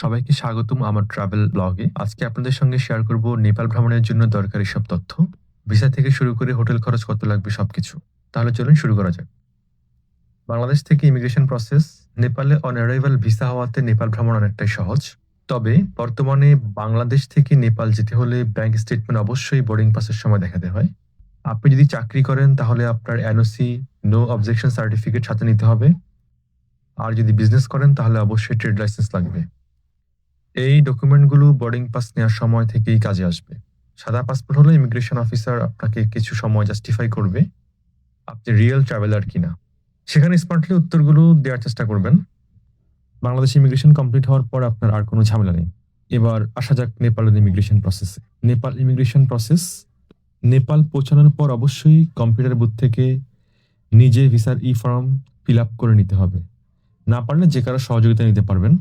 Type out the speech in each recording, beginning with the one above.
সবাইকে স্বাগতম আমার ট্রাভেল ব্লগে আজকে আপনাদের সঙ্গে শেয়ার করব নেপাল ভ্রমণের জন্য দরকারি সব তথ্য। ভিসা থেকে শুরু করে হোটেল খরচ কত লাগবে সবকিছু। তাহলে চলুন শুরু করা যাক। বাংলাদেশ থেকে ইমিগ্রেশন প্রসেস নেপালে অন অ্যারাইভাল ভিসা হওয়াতে নেপাল ভ্রমণ অনেকটাই সহজ। তবে বর্তমানে বাংলাদেশ থেকে নেপাল যেতে হলে ব্যাংক স্টেটমেন্ট অবশ্যই বোর্ডিং পাসের সময় দেখাতে হয়। আপনি যদি চাকরি করেন তাহলে আপনার এনওসি নো অবজেকশন সার্টিফিকেট সাথে নিতে হবে। আর যদি বিজনেস করেন তাহলে অবশ্যই ট্রেড লাইসেন্স লাগবে। এই ডকুমেন্টগুলো বোর্ডিং পাস নেওয়ার সময় থেকেই কাজে আসবে। সাদা পাসপোর্ট হলে ইমিগ্রেশন অফিসার আপনাকে কিছু সময় জাস্টিফাই করবে, আপনি রিয়েল ট্রাভেলার কিনা। সেখানে স্মার্টলি উত্তরগুলো দেওয়ার চেষ্টা করবেন। বাংলাদেশ ইমিগ্রেশন কমপ্লিট হওয়ার পর আপনার আর কোনো ঝামেলা নেই। এবার আসা যাক নেপালের ইমিগ্রেশন প্রসেসে নেপাল ইমিগ্রেশন প্রসেস নেপাল পৌঁছানোর পর অবশ্যই কম্পিউটার বুথ থেকে নিজে ভিসার ই ফর্ম ফিল আপ করে নিতে হবে। না পারলে যে কারও সহযোগিতা নিতে পারবেন।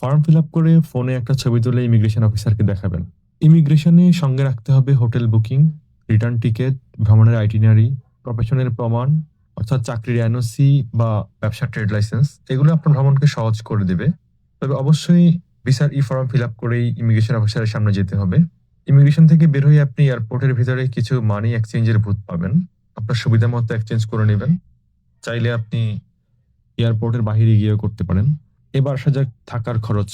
ফর্ম ফিল আপ করে ফোনে একটা ছবি তুলে ইমিগ্রেশন অফিসারকে দেখাবেন। ইমিগ্রেশনে সঙ্গে রাখতে হবে হোটেল বুকিং রিটার্ন টিকিট ভ্রমণের আইটিনারি প্রফেশনের প্রমাণ, অর্থাৎ চাকরির এনওসি বা ব্যবসার ট্রেড লাইসেন্স এগুলো আপনার ভ্রমণকে সহজ করে দেবে। তবে অবশ্যই ভিসার ই ফর্ম ফিল আপ করেই ইমিগ্রেশন অফিসারের সামনে যেতে হবে। ইমিগ্রেশন থেকে বের হয়ে আপনি এয়ারপোর্টের ভিতরে কিছু মানি এক্সচেঞ্জের বুথ পাবেন। আপনার সুবিধা মতো এক্সচেঞ্জ করে নেবেন। চাইলে আপনি এয়ারপোর্টের বাহিরে গিয়েও করতে পারেন। এবার আসা যাক থাকার খরচ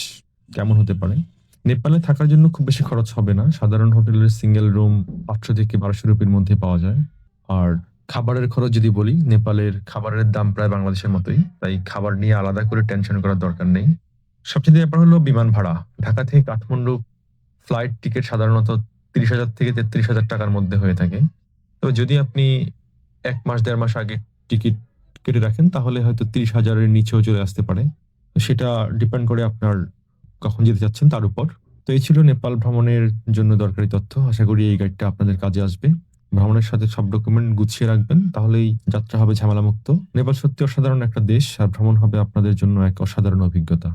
কেমন হতে পারে? নেপালে থাকার জন্য খুব বেশি খরচ হবে না। সাধারণ হোটেলের সিঙ্গেল রুম পাঁচশো থেকে বারোশো রুপির মধ্যে পাওয়া যায়। আর খাবারের খরচ যদি বলি, নেপালের খাবারের দাম প্রায় বাংলাদেশের মতোই। তাই খাবার নিয়ে আলাদা করে টেনশন করার দরকার নেই। সবচেয়ে ব্যাপার হলো বিমান ভাড়া। ঢাকা থেকে কাঠমান্ডু ফ্লাইট টিকিট সাধারণত তিরিশ হাজার থেকে তেত্রিশ হাজার টাকার মধ্যে হয়ে থাকে। তো যদি আপনি এক মাস, দেড় মাস আগে টিকিট কেটে রাখেন, তাহলে হয়তো তিরিশ হাজারের নিচেও চলে আসতে পারে। সেটা ডিপেন্ড করে আপনার কখন যেতে চাচ্ছেন তার উপর। তো এই ছিল নেপাল ভ্রমণের জন্য দরকারি তথ্য। আশা করি এই গাইডটা আপনাদের কাজে আসবে। ভ্রমণের সাথে সব ডকুমেন্ট গুছিয়ে রাখবেন, তাহলেই যাত্রা হবে ঝামেলামুক্ত। নেপাল সত্যি অসাধারণ একটা দেশ, আর ভ্রমণ হবে আপনাদের জন্য এক অসাধারণ অভিজ্ঞতা।